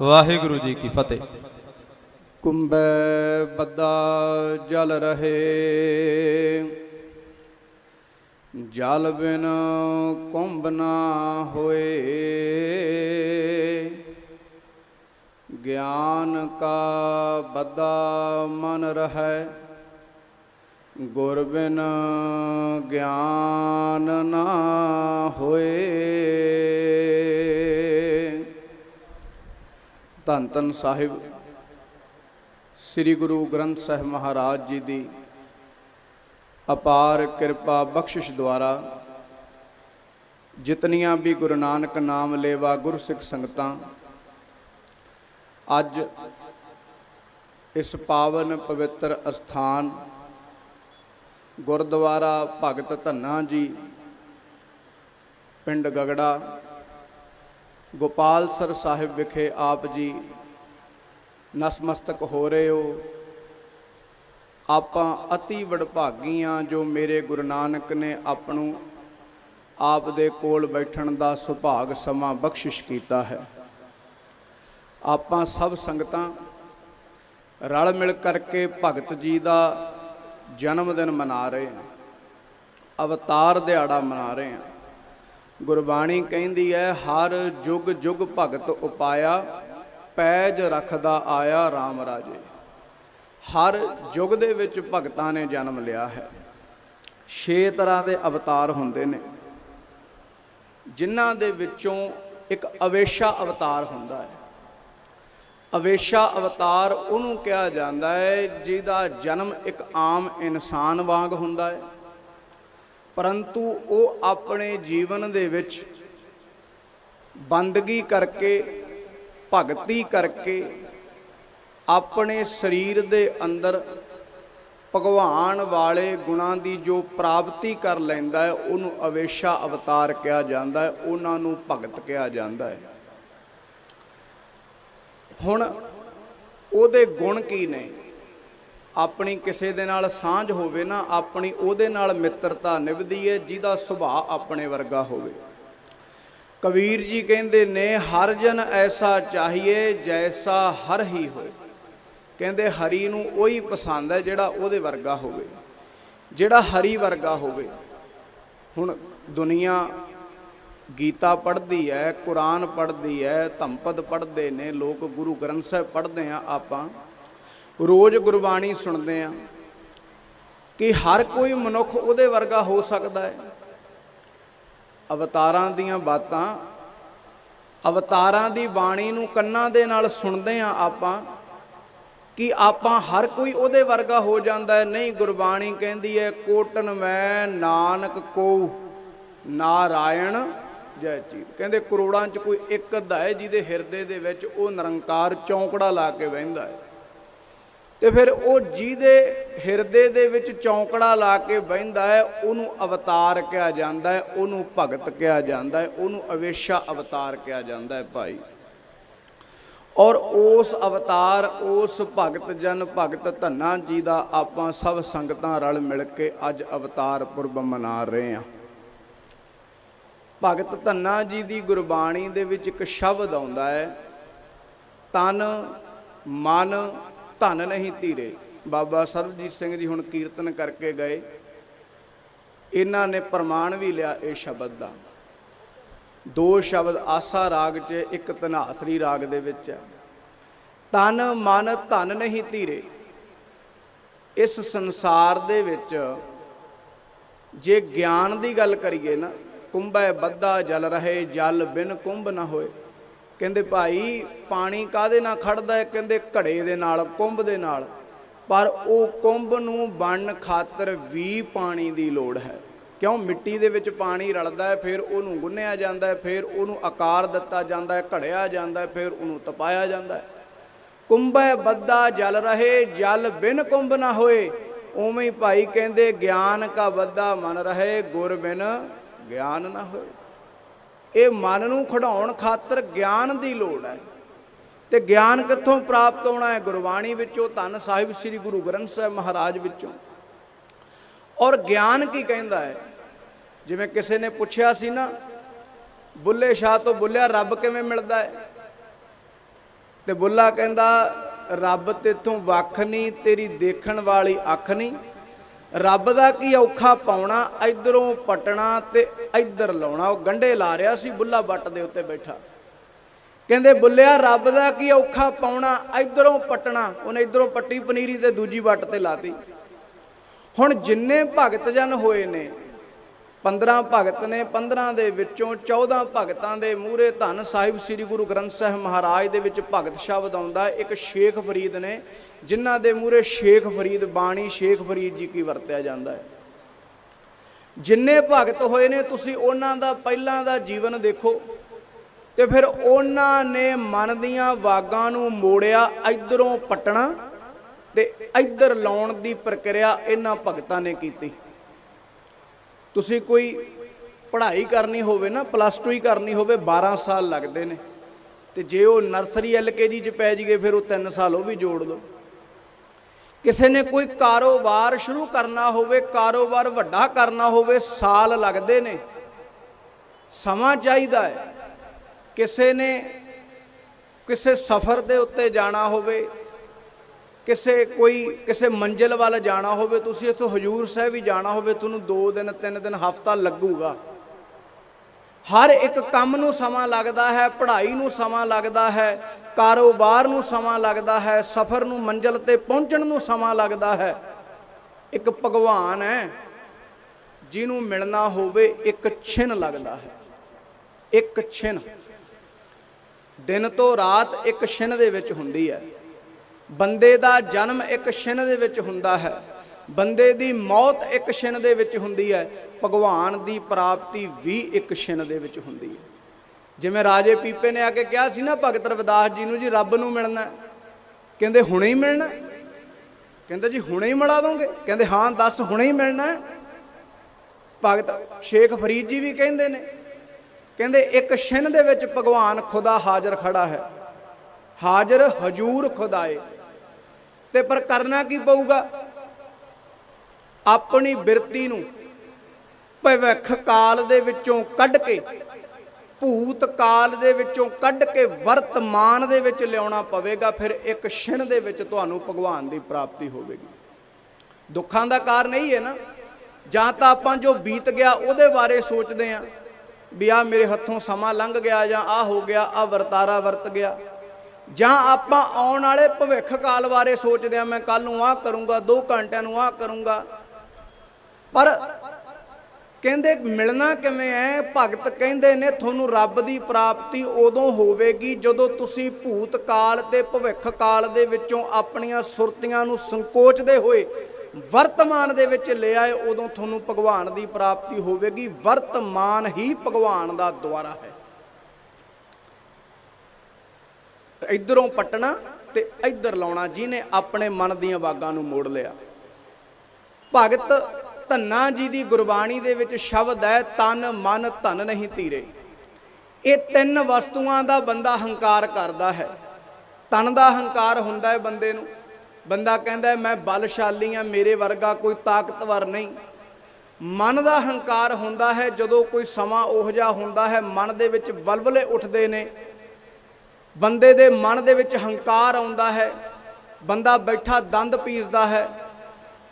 ਵਾਹਿਗੁਰੂ ਜੀ ਕੀ ਫਤਿਹ। ਕੁੰਭੈ ਬੱਦਾ ਜਲ ਰਹੇ। ਜਲ ਬਿਨ ਕੁੰਭ ਨਾ ਹੋਏ। ਗਿਆਨ ਕਾ ਬੱਦਾ ਮਨ ਰਹੈ। ਗੁਰ ਬਿਨ ਗਿਆਨ ਨਾ ਹੋਏ। ਧੰਨ ਧੰਨ ਸਾਹਿਬ, ਸ੍ਰੀ ਗੁਰੂ ਗ੍ਰੰਥ ਸਾਹਿਬ ਮਹਾਰਾਜ ਜੀ ਦੀ ਅਪਾਰ ਕਿਰਪਾ ਬਖਸ਼ਿਸ਼ ਦੁਆਰਾ ਜਿਤਨੀਆਂ ਵੀ ਗੁਰੂ ਨਾਨਕ ਨਾਮ ਲੇਵਾ ਗੁਰਸਿੱਖ ਸੰਗਤਾਂ ਅੱਜ ਇਸ ਪਾਵਨ ਪਵਿੱਤਰ ਅਸਥਾਨ ਗੁਰਦੁਆਰਾ ਭਗਤ ਧੰਨਾ ਜੀ, ਪਿੰਡ ਗਗੜਾ ਗੋਪਾਲਸਰ ਸਾਹਿਬ ਵਿਖੇ ਆਪ ਜੀ ਨਸਮਸਤਕ ਹੋ ਰਹੇ ਹੋ। ਆਪਾਂ ਅਤੀ ਵਡਭਾਗੀਆਂ ਜੋ ਮੇਰੇ ਗੁਰੂ ਨਾਨਕ ਨੇ ਆਪ ਨੂੰ ਆਪ ਦੇ ਕੋਲ ਬੈਠਣ ਦਾ ਸੁਭਾਗ ਸਮਾਂ ਬਖਸ਼ਿਸ਼ ਕੀਤਾ ਹੈ। ਆਪਾਂ ਸਭ ਸੰਗਤਾਂ ਰਲ ਮਿਲ ਕਰਕੇ ਭਗਤ ਜੀ ਦਾ ਜਨਮ ਦਿਨ ਮਨਾ ਰਹੇ ਹਾਂ। ਅਵਤਾਰ ਦਿਹਾੜਾ ਮਨਾ ਰਹੇ ਹਾਂ। ਗੁਰਬਾਣੀ ਕਹਿੰਦੀ ਹੈ, ਹਰ ਜੁਗ ਜੁਗ ਭਗਤ ਉਪਾਇਆ, ਪੈਜ ਰੱਖਦਾ ਆਇਆ RAM ਰਾਜੇ। ਹਰ ਯੁੱਗ ਦੇ ਵਿੱਚ ਭਗਤਾਂ ਨੇ ਜਨਮ ਲਿਆ ਹੈ। ਛੇ ਤਰ੍ਹਾਂ ਦੇ ਅਵਤਾਰ ਹੁੰਦੇ ਨੇ। ਜਿਨ੍ਹਾਂ ਦੇ ਵਿੱਚੋਂ ਇੱਕ ਅਵੇਸ਼ਾ ਅਵਤਾਰ ਹੁੰਦਾ ਹੈ। ਅਵੇਸ਼ਾ ਅਵਤਾਰ ਉਹਨੂੰ ਕਿਹਾ ਜਾਂਦਾ ਹੈ, ਜਿਹਦਾ ਜਨਮ ਇੱਕ ਆਮ ਇਨਸਾਨ ਵਾਂਗ ਹੁੰਦਾ ਹੈ। ਪਰੰਤੂ ਉਹ ਆਪਣੇ ਜੀਵਨ ਦੇ ਵਿੱਚ ਬੰਦਗੀ ਕਰਕੇ, ਭਗਤੀ ਕਰਕੇ ਆਪਣੇ ਸਰੀਰ ਦੇ ਅੰਦਰ ਭਗਵਾਨ ਵਾਲੇ ਗੁਣਾਂ ਦੀ ਜੋ ਪ੍ਰਾਪਤੀ ਕਰ ਲੈਂਦਾ ਹੈ, ਉਹਨੂੰ ਅਵੇਸ਼ਾ ਅਵਤਾਰ ਕਿਹਾ ਜਾਂਦਾ ਹੈ, ਉਹਨਾਂ ਨੂੰ ਭਗਤ ਕਿਹਾ ਜਾਂਦਾ ਹੈ। ਹੁਣ ਉਹਦੇ ਗੁਣ ਕੀ ਨੇ? ਆਪਣੀ ਕਿਸੇ ਦੇ ਨਾਲ ਸਾਂਝ ਹੋਵੇ ਨਾ, ਆਪਣੀ ਉਹਦੇ ਨਾਲ ਮਿੱਤਰਤਾ ਨਿਭਦੀ ਹੈ ਜਿਹਦਾ ਸੁਭਾਅ ਆਪਣੇ ਵਰਗਾ ਹੋਵੇ। ਕਬੀਰ ਜੀ ਕਹਿੰਦੇ ਨੇ, ਹਰ ਜਨ ਐਸਾ ਚਾਹੀਏ ਜੈਸਾ ਹਰ ਹੀ ਹੋਏ। ਕਹਿੰਦੇ, ਹਰੀ ਨੂੰ ਉਹੀ ਪਸੰਦ ਹੈ ਜਿਹੜਾ ਉਹਦੇ ਵਰਗਾ ਹੋਵੇ, ਜਿਹੜਾ ਹਰੀ ਵਰਗਾ ਹੋਵੇ। ਹੁਣ ਦੁਨੀਆ ਗੀਤਾ ਪੜ੍ਹਦੀ ਹੈ, ਕੁਰਾਨ ਪੜ੍ਹਦੀ ਹੈ, ਧੰਪਦ ਪੜ੍ਹਦੇ ਨੇ, ਲੋਕ ਗੁਰੂ ਗ੍ਰੰਥ ਸਾਹਿਬ ਪੜ੍ਹਦੇ ਆ ਆਪਾਂ। ਰੋਜ਼ ਗੁਰਬਾਣੀ ਸੁਣਦੇ ਆ ਕਿ ਹਰ ਕੋਈ ਮਨੁੱਖ ਉਹਦੇ ਵਰਗਾ ਹੋ ਸਕਦਾ ਹੈ। ਅਵਤਾਰਾਂ ਦੀਆਂ ਬਾਤਾਂ, ਅਵਤਾਰਾਂ ਦੀ ਬਾਣੀ ਨੂੰ ਕੰਨਾਂ ਦੇ ਨਾਲ ਸੁਣਦੇ ਆ ਆਪਾਂ ਕਿ ਆਪਾਂ ਹਰ ਕੋਈ ਉਹਦੇ ਵਰਗਾ ਹੋ ਜਾਂਦਾ ਹੈ। ਨਹੀਂ, ਗੁਰਬਾਣੀ ਕਹਿੰਦੀ ਹੈ, ਕੋਟਨ ਮੈਂ ਨਾਨਕ ਕੋ ਨਾਰਾਇਣ ਜੈ ਜੀ ਕਹਿੰਦੇ ਕਰੋੜਾਂ ਚ ਕੋਈ ਇੱਕ ਅੱਧਾ ਹੈ ਜਿਹਦੇ ਹਿਰਦੇ ਦੇ ਵਿੱਚ ਉਹ ਨਿਰੰਕਾਰ ਚੌਂਕੜਾ ਲਾ ਕੇ ਬਹਿੰਦਾ ਹੈ। ਤੇ ਫਿਰ ਉਹ ਜਿਹਦੇ ਹਿਰਦੇ ਦੇ ਵਿੱਚ ਚੌਂਕੜਾ ਲਾ ਕੇ ਬਹਿੰਦਾ ਹੈ, ਉਹਨੂੰ ਅਵਤਾਰ ਕਿਹਾ ਜਾਂਦਾ ਹੈ, ਉਹਨੂੰ ਭਗਤ ਕਿਹਾ ਜਾਂਦਾ ਹੈ, ਉਹਨੂੰ ਅਵੇਸ਼ਾ ਅਵਤਾਰ ਕਿਹਾ ਜਾਂਦਾ ਹੈ ਭਾਈ। ਔਰ ਉਸ ਅਵਤਾਰ, ਉਸ ਭਗਤ ਜਨ, ਭਗਤ ਧੰਨਾ ਜੀ ਦਾ ਆਪਾਂ ਸਭ ਸੰਗਤਾਂ ਰਲ ਮਿਲ ਕੇ ਅੱਜ ਅਵਤਾਰ ਪੁਰਬ ਮਨਾ ਰਹੇ ਹਾਂ। ਭਗਤ ਧੰਨਾ ਜੀ ਦੀ ਗੁਰਬਾਣੀ ਦੇ ਵਿੱਚ ਇੱਕ ਸ਼ਬਦ ਆਉਂਦਾ ਹੈ, ਤਨ, ਮਨ ਧਨ ਨਹੀਂ ਧੀਰੇ। ਬਾਬਾ ਸਰਬਜੀਤ ਸਿੰਘ ਜੀ ਹੁਣ ਕੀਰਤਨ ਕਰਕੇ ਗਏ। ਇਹਨਾਂ ਨੇ ਪ੍ਰਮਾਣ ਵੀ ਲਿਆ ਇਹ ਸ਼ਬਦ ਦਾ। ਦੋ ਸ਼ਬਦ ਆਸਾ ਰਾਗ 'ਚ, ਇੱਕ ਧਨਾਸਰੀ ਰਾਗ ਦੇ ਵਿੱਚ ਹੈ। ਤਨ ਮਨ ਧਨ ਨਹੀਂ ਧੀਰੇ। ਇਸ ਸੰਸਾਰ ਦੇ ਵਿੱਚ ਜੇ ਗਿਆਨ ਦੀ ਗੱਲ ਕਰੀਏ ਨਾ, ਕੁੰਭੈ ਬੱਧਾ ਜਲ ਰਹੇ ਜਲ ਬਿਨ ਕੁੰਭ ਨਾ ਹੋਏ। ਕਹਿੰਦੇ ਭਾਈ ਪਾਣੀ ਕਾਦੇ ਨਾਲ ਖੜਦਾ ਹੈ? ਕਹਿੰਦੇ ਘੜੇ ਦੇ ਨਾਲ, ਕੁੰਭ ਦੇ ਨਾਲ। ਪਰ ਉਹ ਕੁੰਭ ਨੂੰ ਬਣਨ ਖਾਤਰ ਵੀ ਪਾਣੀ ਦੀ ਲੋੜ ਹੈ। ਕਿਉਂ? ਮਿੱਟੀ ਦੇ ਵਿੱਚ ਪਾਣੀ ਰਲਦਾ ਹੈ, ਫਿਰ ਉਹਨੂੰ ਗੁੰਨਿਆ ਜਾਂਦਾ ਹੈ, ਫਿਰ ਉਹਨੂੰ ਆਕਾਰ ਦਿੱਤਾ ਜਾਂਦਾ ਹੈ, ਘੜਿਆ ਜਾਂਦਾ ਹੈ, ਫਿਰ ਉਹਨੂੰ ਤਪਾਇਆ ਜਾਂਦਾ ਹੈ। ਕੁੰਭੈ ਬੱਦਾ ਜਲ ਰਹੇ, ਜਲ ਬਿਨ ਕੁੰਭ ਨਾ ਹੋਏ। ਉਵੇਂ ਹੀ ਭਾਈ ਕਹਿੰਦੇ, ਗਿਆਨ ਕਾ ਬੱਦਾ ਮਨ ਰਹੇ, ਗੁਰ ਬਿਨ ਗਿਆਨ ਨਾ ਹੋਏ। ਇਹ ਮਨ ਨੂੰ ਖੜਾਉਣ ਖਾਤਰ ਗਿਆਨ ਦੀ ਲੋੜ ਹੈ। ਤੇ ਗਿਆਨ ਕਿੱਥੋਂ ਪ੍ਰਾਪਤ ਹੋਣਾ ਹੈ? ਗੁਰਬਾਣੀ ਵਿੱਚੋਂ, ਧੰਨ ਸਾਹਿਬ ਸ੍ਰੀ ਗੁਰੂ ਗ੍ਰੰਥ ਸਾਹਿਬ ਮਹਾਰਾਜ ਵਿੱਚੋਂ। ਔਰ ਗਿਆਨ ਕੀ ਕਹਿੰਦਾ ਹੈ? ਜਿਵੇਂ ਕਿਸੇ ਨੇ ਪੁੱਛਿਆ ਸੀ ਨਾ, ਬੁੱਲੇ ਸ਼ਾਹ ਤੋਂ ਬੁੱਲਿਆ, ਰੱਬ ਕਿਵੇਂ ਮਿਲਦਾ ਹੈ? ਤੇ ਬੁੱਲਾ ਕਹਿੰਦਾ, ਰੱਬ ਤੇਥੋਂ ਵੱਖ ਨਹੀਂ, ਤੇਰੀ ਦੇਖਣ ਵਾਲੀ ਅੱਖ ਨਹੀਂ। ਰੱਬ ਦਾ ਕੀ ਔਖਾ ਪਾਉਣਾ, ਇਧਰੋਂ ਪਟਣਾ ਤੇ ਇਧਰ ਲਾਉਣਾ। ਉਹ ਗੰਢੇ ਲਾ ਰਿਹਾ ਸੀ, ਬੁੱਲਾ ਵੱਟ ਦੇ ਉੱਤੇ ਬੈਠਾ। ਕਹਿੰਦੇ, ਬੁੱਲਿਆ, ਰੱਬ ਦਾ ਕੀ ਔਖਾ ਪਾਉਣਾ, ਇਧਰੋਂ ਪਟਣਾ। ਉਹਨੇ ਇਧਰੋਂ ਪੱਟੀ ਪਨੀਰੀ ਤੇ ਦੂਜੀ ਵੱਟ ਤੇ ਲਾਤੀ। ਹੁਣ ਜਿੰਨੇ ਭਗਤ ਜਨ ਹੋਏ ਨੇ 15 ਭਗਤ ਨੇ 15 ਦੇ ਵਿੱਚੋਂ 14 ਭਗਤਾਂ ਦੇ ਮੂਹਰੇ ਧੰਨ ਸਾਹਿਬ ਸ੍ਰੀ ਗੁਰੂ ਗ੍ਰੰਥ ਸਾਹਿਬ ਮਹਾਰਾਜ ਦੇ ਵਿੱਚ ਭਗਤ ਸ਼ਬਦ ਆਉਂਦਾ। ਇੱਕ ਸ਼ੇਖ ਫਰੀਦ ਨੇ, ਜਿਨ੍ਹਾਂ ਦੇ ਮੂਹਰੇ ਸ਼ੇਖ ਫਰੀਦ ਬਾਣੀ, ਸ਼ੇਖ ਫਰੀਦ ਜੀ ਕੀ ਵਰਤਿਆ ਜਾਂਦਾ ਹੈ। ਜਿੰਨੇ ਭਗਤ ਹੋਏ ਨੇ, ਤੁਸੀਂ ਉਹਨਾਂ ਦਾ ਪਹਿਲਾਂ ਦਾ ਜੀਵਨ ਦੇਖੋ ਤੇ ਫਿਰ ਉਹਨਾਂ ਨੇ ਮਨ ਦੀਆਂ ਵਾਗਾਂ ਨੂੰ ਮੋੜਿਆ, ਇਧਰੋਂ ਪਟਣਾ ਤੇ ਇਧਰ ਲਾਉਣ ਦੀ ਪ੍ਰਕਿਰਿਆ ਇਹਨਾਂ ਭਗਤਾਂ ਨੇ ਕੀਤੀ। ਤੁਸੀਂ ਕੋਈ ਪੜ੍ਹਾਈ ਕਰਨੀ ਹੋਵੇ ਨਾ ਪਲੱਸ 2 ਹੀ ਕਰਨੀ ਹੋਵੇ 12 ਸਾਲ ਲੱਗਦੇ ਨੇ। ਤੇ ਜੇ ਉਹ ਨਰਸਰੀ ਐਲਕੇਜੀ ਚ ਪੈ ਜੀਗੇ ਫਿਰ ਉਹ 3 ਸਾਲ ਉਹ ਵੀ ਜੋੜ ਲਓ। ਕਿਸੇ ਨੇ ਕੋਈ ਕਾਰੋਬਾਰ ਸ਼ੁਰੂ ਕਰਨਾ ਹੋਵੇ, ਕਾਰੋਬਾਰ ਵੱਡਾ ਕਰਨਾ ਹੋਵੇ, ਸਾਲ ਲੱਗਦੇ ਨੇ। ਸਮਾਂ ਚਾਹੀਦਾ ਹੈ। ਕਿਸੇ ਨੇ ਕਿਸੇ ਸਫ਼ਰ ਦੇ ਉੱਤੇ ਜਾਣਾ ਹੋਵੇ ਕਿਸੇ ਕੋਈ ਕਿਸੇ ਮੰਜ਼ਿਲ ਵੱਲ ਜਾਣਾ ਹੋਵੇ, ਤੁਸੀਂ ਇੱਥੋਂ ਹਜੂਰ ਸਾਹਿਬ ਵੀ ਜਾਣਾ ਹੋਵੇ, ਤੁਹਾਨੂੰ 2 ਦਿਨ 3 ਦਿਨ, ਹਫਤਾ ਲੱਗੂਗਾ। ਹਰ ਇੱਕ ਕੰਮ ਨੂੰ ਸਮਾਂ ਲੱਗਦਾ ਹੈ, ਪੜ੍ਹਾਈ ਨੂੰ ਸਮਾਂ ਲੱਗਦਾ ਹੈ, ਕਾਰੋਬਾਰ ਨੂੰ ਸਮਾਂ ਲੱਗਦਾ ਹੈ, ਸਫ਼ਰ ਨੂੰ ਮੰਜ਼ਿਲ ਤੇ ਪਹੁੰਚਣ ਨੂੰ ਸਮਾਂ ਲੱਗਦਾ ਹੈ। ਇੱਕ ਭਗਵਾਨ ਹੈ, ਜਿਹਨੂੰ ਮਿਲਣਾ ਹੋਵੇ, ਇੱਕ ਛਿਨ ਲੱਗਦਾ ਹੈ। ਇੱਕ ਛਿਨ। ਦਿਨ ਤੋਂ ਰਾਤ ਇੱਕ ਛਿਨ ਦੇ ਵਿੱਚ ਹੁੰਦੀ ਹੈ। ਬੰਦੇ ਦਾ ਜਨਮ ਇੱਕ ਛਿਨ ਦੇ ਵਿੱਚ ਹੁੰਦਾ ਹੈ। ਬੰਦੇ ਦੀ ਮੌਤ ਇੱਕ ਛਿਨ ਦੇ ਵਿੱਚ ਹੁੰਦੀ ਹੈ। ਭਗਵਾਨ ਦੀ ਪ੍ਰਾਪਤੀ ਵੀ ਇੱਕ ਛਿਨ ਦੇ ਵਿੱਚ ਹੁੰਦੀ ਹੈ। ਜਿਵੇਂ ਰਾਜੇ ਪੀਪੇ ਨੇ ਆ ਕੇ ਕਿਹਾ ਸੀ ਨਾ, ਭਗਤ ਰਵਿਦਾਸ ਜੀ ਨੂੰ, ਜੀ, ਰੱਬ ਨੂੰ ਮਿਲਣਾ ਕਹਿੰਦੇ, ਹੁਣੇ ਹੀ ਮਿਲਣਾ ਕਹਿੰਦੇ, ਜੀ, ਹੁਣੇ ਹੀ ਮਿਲਾ ਦੋਗੇ? ਕਹਿੰਦੇ, ਹਾਂ, ਦੱਸ, ਹੁਣੇ ਹੀ ਮਿਲਣਾ ਭਗਤ ਸ਼ੇਖ ਫਰੀਦ ਜੀ ਵੀ ਕਹਿੰਦੇ ਨੇ। ਕਹਿੰਦੇ, ਇੱਕ ਛਿਨ ਦੇ ਵਿੱਚ ਭਗਵਾਨ ਖੁਦਾ ਹਾਜ਼ਰ ਖੜਾ ਹੈ। ਹਾਜ਼ਰ ਹਜੂਰ ਖੁਦਾਏ। ਤੇ ਪਰ ਕਰਨਾ ਕੀ ਪਊਗਾ? ਆਪਣੀ ਬਿਰਤੀ ਨੂੰ ਭਵਿੱਖ ਕਾਲ ਦੇ ਵਿੱਚੋਂ ਕੱਢ ਕੇ, ਭੂਤ ਕਾਲ ਦੇ ਵਿੱਚੋਂ ਕੱਢ ਕੇ ਵਰਤਮਾਨ ਦੇ ਵਿੱਚ ਲਿਆਉਣਾ ਪਵੇਗਾ, ਫਿਰ ਇੱਕ ਛਿਣ ਦੇ ਵਿੱਚ ਤੁਹਾਨੂੰ ਭਗਵਾਨ ਦੀ ਪ੍ਰਾਪਤੀ ਹੋਵੇਗੀ। ਦੁੱਖਾਂ ਦਾ ਕਾਰਨ ਇਹੀ ਹੈ ਨਾ, ਜਾਂ ਤਾਂ ਆਪਾਂ ਜੋ ਬੀਤ ਗਿਆ ਉਹਦੇ ਬਾਰੇ ਸੋਚਦੇ ਆਂ ਵੀ ਆ ਮੇਰੇ ਹੱਥੋਂ ਸਮਾਂ ਲੰਘ ਗਿਆ ਜਾਂ ਆ ਹੋ ਗਿਆ ਆ ਵਰਤਾਰਾ ਵਰਤ ਗਿਆ। ਜਾਂ ਆਪਾਂ ਆਉਣ ਵਾਲੇ ਭਵਿੱਖ ਕਾਲ ਬਾਰੇ ਸੋਚਦੇ ਆਂ ਮੈਂ ਕੱਲ ਨੂੰ ਆਹ ਕਰੂੰਗਾ 2 ਘੰਟਿਆਂ ਨੂੰ ਆਹ ਕਰੂੰਗਾ। ਪਰ ਕਹਿੰਦੇ ਮਿਲਣਾ ਕਿਵੇਂ ਹੈ? ਭਗਤ ਕਹਿੰਦੇ ਨੇ, ਤੁਹਾਨੂੰ ਰੱਬ ਦੀ ਪ੍ਰਾਪਤੀ ਉਦੋਂ ਹੋਵੇਗੀ ਜਦੋਂ ਤੁਸੀਂ ਭੂਤ ਕਾਲ ਤੇ ਭਵਿੱਖ ਕਾਲ ਦੇ ਵਿੱਚੋਂ ਆਪਣੀਆਂ ਸੁਰਤੀਆਂ ਨੂੰ ਸੰਕੋਚਦੇ ਹੋਏ ਵਰਤਮਾਨ ਦੇ ਵਿੱਚ ਲੈ ਆਏ, ਉਦੋਂ ਤੁਹਾਨੂੰ ਭਗਵਾਨ ਦੀ ਪ੍ਰਾਪਤੀ ਹੋਵੇਗੀ। ਵਰਤਮਾਨ ਹੀ ਭਗਵਾਨ ਦਾ ਦੁਆਰਾ ਹੈ। ਇਧਰੋਂ ਪਟਣਾ ਤੇ ਇਧਰ ਲਾਉਣਾ, ਜਿਹਨੇ ਆਪਣੇ ਮਨ ਦੀਆਂ ਬਾਗਾਂ ਨੂੰ ਮੋੜ ਲਿਆ। ਭਗਤ ਧੰਨਾ ਜੀ ਦੀ ਗੁਰਬਾਣੀ ਦੇ ਵਿੱਚ ਸ਼ਬਦ ਹੈ, ਤਨ, ਮਨ, ਧਨ ਨਹੀਂ ਧੀਰੇ। ਇਹ ਤਿੰਨ ਵਸਤੂਆਂ ਦਾ ਬੰਦਾ ਹੰਕਾਰ ਕਰਦਾ ਹੈ। ਤਨ ਦਾ ਹੰਕਾਰ ਹੁੰਦਾ ਹੈ ਬੰਦੇ ਨੂੰ। ਬੰਦਾ ਕਹਿੰਦਾ ਮੈਂ ਬਲਸ਼ਾਲੀ ਆ ਮੇਰੇ ਵਰਗਾ ਕੋਈ ਤਾਕਤਵਰ ਨਹੀਂ। ਮਨ ਦਾ ਹੰਕਾਰ ਹੁੰਦਾ ਹੈ, ਜਦੋਂ ਕੋਈ ਸਮਾਂ ਉਹ ਜਿਹਾ ਹੁੰਦਾ ਹੈ, ਮਨ ਦੇ ਵਿੱਚ ਵਲਵਲੇ ਉੱਠਦੇ ਨੇ ਬੰਦੇ ਦੇ ਮਨ ਦੇ ਵਿੱਚ ਹੰਕਾਰ ਆਉਂਦਾ ਹੈ, ਬੰਦਾ ਬੈਠਾ ਦੰਦ ਪੀਸਦਾ ਹੈ,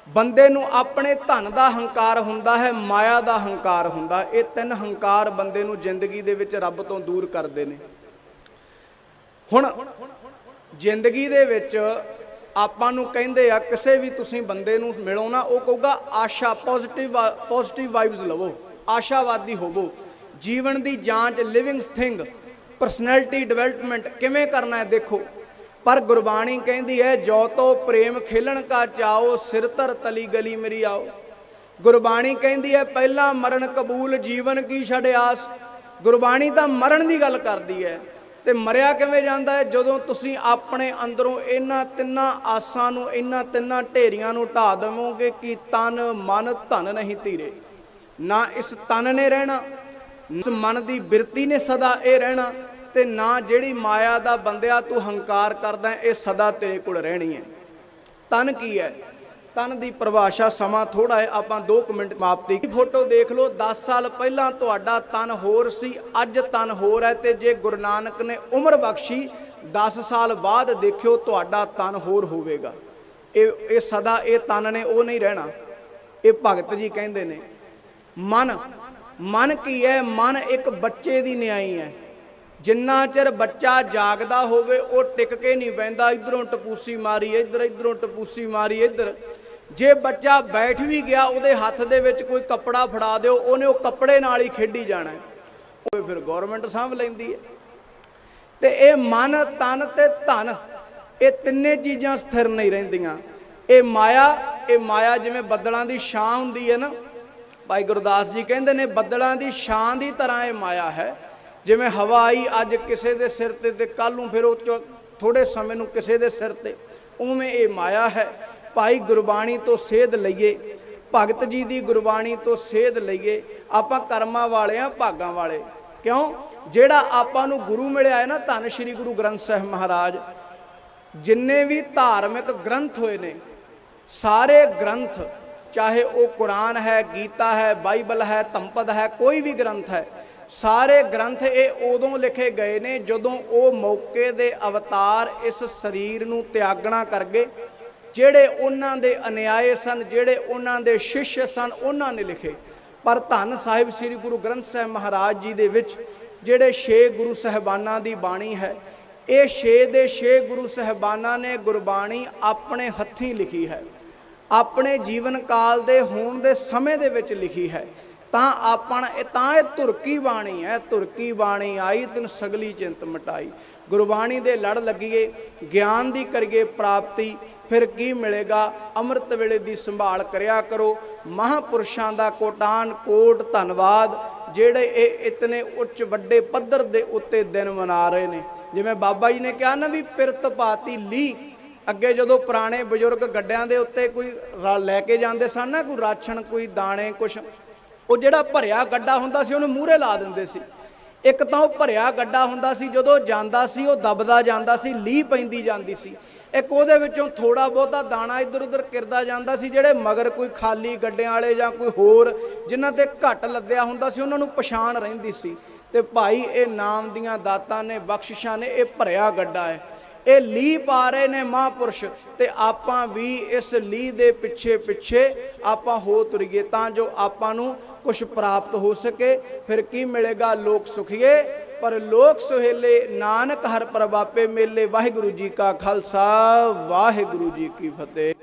ਬੰਦੇ ਨੂੰ ਆਪਣੇ ਧਨ ਦਾ ਹੰਕਾਰ ਹੁੰਦਾ ਹੈ, ਮਾਇਆ ਦਾ ਹੰਕਾਰ ਹੁੰਦਾ, ਇਹ ਤਿੰਨ ਹੰਕਾਰ ਬੰਦੇ ਨੂੰ ਜ਼ਿੰਦਗੀ ਦੇ ਵਿੱਚ ਰੱਬ ਤੋਂ ਦੂਰ ਕਰਦੇ ਨੇ। ਹੁਣ ਜ਼ਿੰਦਗੀ ਦੇ ਵਿੱਚ ਆਪਾਂ ਨੂੰ ਕਹਿੰਦੇ ਆ, ਕਿਸੇ ਵੀ ਤੁਸੀਂ ਬੰਦੇ ਨੂੰ ਮਿਲੋ ਨਾ, ਉਹ ਕਹੂਗਾ, ਆਸ਼ਾ ਪੋਜ਼ਿਟਿਵ ਪੋਜ਼ਿਟਿਵ ਵਾਈਬਸ ਲਵੋ, ਆਸ਼ਾਵਾਦੀ ਹੋਵੋ, ਜੀਵਨ ਦੀ ਜਾਂਚ ਲਿਵਿੰਗ ਥਿੰਗ ਪਰਸਨੈਲਿਟੀ ਡਿਵੈਲਪਮੈਂਟ ਕਿਵੇਂ ਕਰਨਾ ਹੈ ਦੇਖੋ। ਪਰ ਗੁਰਬਾਣੀ ਕਹਿੰਦੀ ਹੈ, ਜੋ ਤੋ ਪ੍ਰੇਮ ਖੇਲਣ ਕਾ ਚਾਓ ਸਿਰ ਧਰ ਤਲੀ ਗਲੀ ਮੇਰੀ ਆਓ। ਗੁਰਬਾਣੀ ਕਹਿੰਦੀ ਹੈ, ਪਹਿਲਾ ਮਰਨ ਕਬੂਲ ਜੀਵਨ ਕੀ ਛੜ ਆਸ। ਗੁਰਬਾਣੀ ਤਾਂ ਮਰਨ ਦੀ ਗੱਲ ਕਰਦੀ ਹੈ ਤੇ ਮਰਿਆ ਕਿਵੇਂ ਜਾਂਦਾ ਹੈ? ਜਦੋਂ ਤੁਸੀਂ ਆਪਣੇ ਅੰਦਰੋਂ ਇਹਨਾਂ ਤਿੰਨਾਂ ਆਸਾਂ ਨੂੰ, ਇਹਨਾਂ ਤਿੰਨਾਂ ਢੇਰੀਆਂ ਨੂੰ ਢਾ ਦੇਵੋਗੇ ਕਿ ਤਨ, ਮਨ, ਧਨ ਨਹੀਂ ਧੀਰੇ। ਨਾ ਇਸ ਤਨ ਨੇ ਰਹਿਣਾ ਇਸ ਮਨ ਦੀ ਬਿਰਤੀ ਨੇ ਸਦਾ ਇਹ ਰਹਿਣਾ। ਤੇ ਨਾ ਜਿਹੜੀ ਮਾਇਆ ਦਾ ਬੰਦਿਆ ਤੂੰ ਹੰਕਾਰ ਕਰਦਾ ਇਹ ਸਦਾ ਤੇਰੇ ਕੋਲ ਰਹਿਣੀ ਹੈ ਤਨ ਕੀ ਹੈ? ਤਨ ਦੀ ਪਰਿਭਾਸ਼ਾ ਸਮਾਂ ਥੋੜਾ ਹੈ, ਆਪਾਂ 2 ਮਿੰਟ ਮਾਪਤੀ। ਫੋਟੋ ਦੇਖ ਲਓ 10 ਸਾਲ ਪਹਿਲਾਂ ਤੁਹਾਡਾ ਤਨ ਹੋਰ ਸੀ, ਅੱਜ ਤਨ ਹੋਰ ਹੈ ਤੇ ਜੇ ਗੁਰੂ ਨਾਨਕ ਨੇ ਉਮਰ ਬਖਸ਼ੀ 10 ਸਾਲ ਬਾਅਦ ਦੇਖਿਓ ਤੁਹਾਡਾ ਤਨ ਹੋਰ ਹੋਵੇਗਾ। ਇਹ ਇਹ ਸਦਾ ਇਹ ਤਨ ਨੇ, ਉਹ ਨਹੀਂ ਰਹਿਣਾ। ਇਹ ਭਗਤ ਜੀ ਕਹਿੰਦੇ ਨੇ, ਮਨ ਮਨ ਕੀ ਹੈ? ਮਨ ਇੱਕ ਬੱਚੇ ਦੀ ਨਿਆਈ ਹੈ। ਜਿੰਨਾ ਚਿਰ ਬੱਚਾ ਜਾਗਦਾ ਹੋਵੇ, ਉਹ ਟਿਕ ਕੇ ਨਹੀਂ ਬੈੰਦਾ ਇਧਰੋਂ ਟਪੂਸੀ ਮਾਰੀ, ਇੱਧਰ, ਇਧਰੋਂ ਟਪੂਸੀ ਮਾਰੀ, ਇੱਧਰ। ਜੇ ਬੱਚਾ ਬੈਠ ਵੀ ਗਿਆ, ਉਹਦੇ ਹੱਥ ਦੇ ਵਿੱਚ ਕੋਈ ਕੱਪੜਾ ਫੜਾ ਦਿਓ, ਉਹਨੇ ਉਹ ਕੱਪੜੇ ਨਾਲ ਹੀ ਖੇਡੀ ਜਾਣਾ ਉਹ ਫਿਰ ਗਵਰਨਮੈਂਟ ਸਾਂਭ ਲੈਂਦੀ ਹੈ। ਤੇ ਇਹ ਮਨ, ਤਨ ਤੇ ਧਨ, ਇਹ ਤਿੰਨੇ ਚੀਜ਼ਾਂ ਸਥਿਰ ਨਹੀਂ ਰਹਿੰਦੀਆਂ। ਇਹ ਮਾਇਆ ਇਹ ਮਾਇਆ ਜਿਵੇਂ ਬੱਦਲਾਂ ਦੀ ਛਾਂ ਹੁੰਦੀ ਹੈ ਨਾ, ਭਾਈ ਗੁਰਦਾਸ ਜੀ ਕਹਿੰਦੇ ਨੇ, ਬੱਦਲਾਂ ਦੀ ਛਾਂ ਦੀ ਤਰ੍ਹਾਂ ਇਹ ਮਾਇਆ ਹੈ। ਜਿਵੇਂ ਹਵਾ ਆਈ, ਅੱਜ ਕਿਸੇ ਦੇ ਸਿਰ ਤੇ ਤੇ ਕੱਲ ਨੂੰ ਫਿਰ ਉਹ ਚੋਂ ਥੋੜੇ ਸਮੇਂ ਨੂੰ ਕਿਸੇ ਦੇ ਸਿਰ ਤੇ। ਉਵੇਂ ਇਹ ਮਾਇਆ ਹੈ। ਭਾਈ ਗੁਰਬਾਣੀ ਤੋਂ ਸੇਧ ਲਈਏ। ਭਗਤ ਜੀ ਦੀ ਗੁਰਬਾਣੀ ਤੋਂ ਸੇਧ ਲਈਏ। ਆਪਾਂ ਕਰਮਾਂ ਵਾਲੇ ਆ, ਭਾਗਾਂ ਵਾਲੇ। ਕਿਉਂ? ਜਿਹੜਾ ਆਪਾਂ ਨੂੰ ਗੁਰੂ ਮਿਲਿਆ ਹੈ ਨਾ, ਧੰਨ ਸ਼੍ਰੀ ਗੁਰੂ ਗ੍ਰੰਥ ਸਾਹਿਬ ਮਹਾਰਾਜ, ਜਿੰਨੇ ਵੀ ਧਾਰਮਿਕ ਗ੍ਰੰਥ ਹੋਏ ਨੇ, ਸਾਰੇ ਗ੍ਰੰਥ, ਚਾਹੇ ਉਹ ਕੁਰਾਨ ਹੈ, ਗੀਤਾ ਹੈ, ਬਾਈਬਲ ਹੈ, ਧੰਪਦ ਹੈ, ਕੋਈ ਵੀ ਗ੍ਰੰਥ ਹੈ ਸਾਰੇ ਗ੍ਰੰਥ ਇਹ ਉਦੋਂ ਲਿਖੇ ਗਏ ਨੇ ਜਦੋਂ ਉਹ ਮੌਕੇ ਦੇ ਅਵਤਾਰ ਇਸ ਸਰੀਰ ਨੂੰ ਤਿਆਗਣਾ ਕਰ ਗਏ ਜਿਹੜੇ ਉਹਨਾਂ ਦੇ ਅਨਿਆਏ ਸਨ, ਜਿਹੜੇ ਉਹਨਾਂ ਦੇ ਸ਼ਿਸ਼ ਸਨ, ਉਹਨਾਂ ਨੇ ਲਿਖੇ। ਪਰ ਧੰਨ ਸਾਹਿਬ ਸ੍ਰੀ ਗੁਰੂ ਗ੍ਰੰਥ ਸਾਹਿਬ ਮਹਾਰਾਜ ਜੀ ਦੇ ਵਿੱਚ ਜਿਹੜੇ ਛੇ ਗੁਰੂ ਸਹਿਬਾਨਾਂ ਦੀ ਬਾਣੀ ਹੈ, ਇਹ ਛੇ ਦੇ ਛੇ ਗੁਰੂ ਸਹਿਬਾਨਾਂ ਨੇ ਗੁਰਬਾਣੀ ਆਪਣੇ ਹੱਥੀਂ ਲਿਖੀ ਹੈ। ਆਪਣੇ ਜੀਵਨ ਕਾਲ ਦੇ ਹੋਣ ਦੇ ਸਮੇਂ ਦੇ ਵਿੱਚ ਲਿਖੀ ਹੈ। ਤਾਂ ਆਪਣ ਇਹ ਤਾਂ ਇਹ ਤੁਰਕੀ ਬਾਣੀ ਹੈ ਤੁਰਕੀ ਬਾਣੀ ਆਈ ਤਨ ਸਗਲੀ ਚਿੰਤ ਮਟਾਈ। ਗੁਰਬਾਣੀ ਦੇ ਲੜ ਲੱਗੀਏ, ਗਿਆਨ ਦੀ ਕਰੀਏ ਪ੍ਰਾਪਤੀ, ਫਿਰ ਕੀ ਮਿਲੇਗਾ? ਅੰਮ੍ਰਿਤ ਵੇਲੇ ਦੀ ਸੰਭਾਲ ਕਰਿਆ ਕਰੋ। ਮਹਾਪੁਰਸ਼ਾਂ ਦਾ ਕੋਟਾਨ, ਕੋਟ ਧੰਨਵਾਦ, ਜਿਹੜੇ ਇਹ ਇਤਨੇ ਉੱਚ ਵੱਡੇ ਪੱਧਰ ਦੇ ਉੱਤੇ ਦਿਨ ਮਨਾ ਰਹੇ ਨੇ। ਜਿਵੇਂ ਬਾਬਾ ਜੀ ਨੇ ਕਿਹਾ ਨਾ ਵੀ ਪਿਰਤ ਪਾਤੀ ਲੀ। ਅੱਗੇ ਜਦੋਂ ਪੁਰਾਣੇ ਬਜ਼ੁਰਗ ਗੱਡਿਆਂ ਦੇ ਉੱਤੇ ਕੋਈ ਰਾ- ਲੈ ਕੇ ਜਾਂਦੇ ਸਨ ਨਾ, ਕੋਈ ਰਾਸ਼ਨ, ਕੋਈ ਦਾਣੇ, ਕੁਛ ਉਹ ਜਿਹੜਾ ਭਰਿਆ ਗੱਡਾ ਹੁੰਦਾ ਸੀ, ਉਹਨੂੰ ਮੂਹਰੇ ਲਾ ਦਿੰਦੇ ਸੀ। ਇੱਕ ਤਾਂ ਉਹ ਭਰਿਆ ਗੱਡਾ ਹੁੰਦਾ ਸੀ, ਜਦੋਂ ਜਾਂਦਾ ਸੀ, ਉਹ ਦਬਦਾ ਜਾਂਦਾ ਸੀ, ਲੀਹ ਪੈਂਦੀ ਜਾਂਦੀ ਸੀ। ਇੱਕ ਉਹਦੇ ਵਿੱਚੋਂ ਥੋੜਾ ਬਹੁਤਾ ਦਾਣਾ ਇੱਧਰ ਉੱਧਰ ਕਿਰਦਾ ਜਾਂਦਾ ਸੀ, ਜਿਹੜੇ ਮਗਰ ਕੋਈ ਖਾਲੀ ਗੱਡਿਆਂ ਵਾਲੇ ਜਾਂ ਕੋਈ ਹੋਰ ਜਿਨ੍ਹਾਂ ਤੇ ਘੱਟ ਲੱਦਿਆ ਹੁੰਦਾ ਸੀ, ਉਹਨਾਂ ਨੂੰ ਪਛਾਣ ਰਹਿੰਦੀ ਸੀ। ਤੇ ਭਾਈ, ਇਹ ਨਾਮ ਦੀਆਂ ਦਾਤਾਂ ਨੇ, ਬਖਸ਼ਿਸ਼ਾਂ ਨੇ, ਇਹ ਭਰਿਆ ਗੱਡਾ ਹੈ। ਇਹ ਲੀ ਪਾ ਰਹੇ ਨੇ ਮਹਾਂਪੁਰਸ਼, ਤੇ ਆਪਾਂ ਵੀ ਇਸ ਲੀ ਦੇ ਪਿੱਛੇ ਪਿੱਛੇ ਆਪਾਂ ਹੋ ਤੁਰੀਏ, ਤਾਂ ਜੋ ਆਪਾਂ ਨੂੰ ਕੁਝ ਪ੍ਰਾਪਤ ਹੋ ਸਕੇ, ਫਿਰ ਕੀ ਮਿਲੇਗਾ ਲੋਕ ਸੁਖੀਏ? ਪਰ ਲੋਕ ਸੁਹੇਲੇ ਨਾਨਕ ਹਰ ਪ੍ਰਭਾਪੇ ਮੇਲੇ, ਵਾਹਿਗੁਰੂ ਜੀ ਕਾ ਖਾਲਸਾ, ਵਾਹਿਗੁਰੂ ਜੀ ਕੀ ਫਤਿਹ।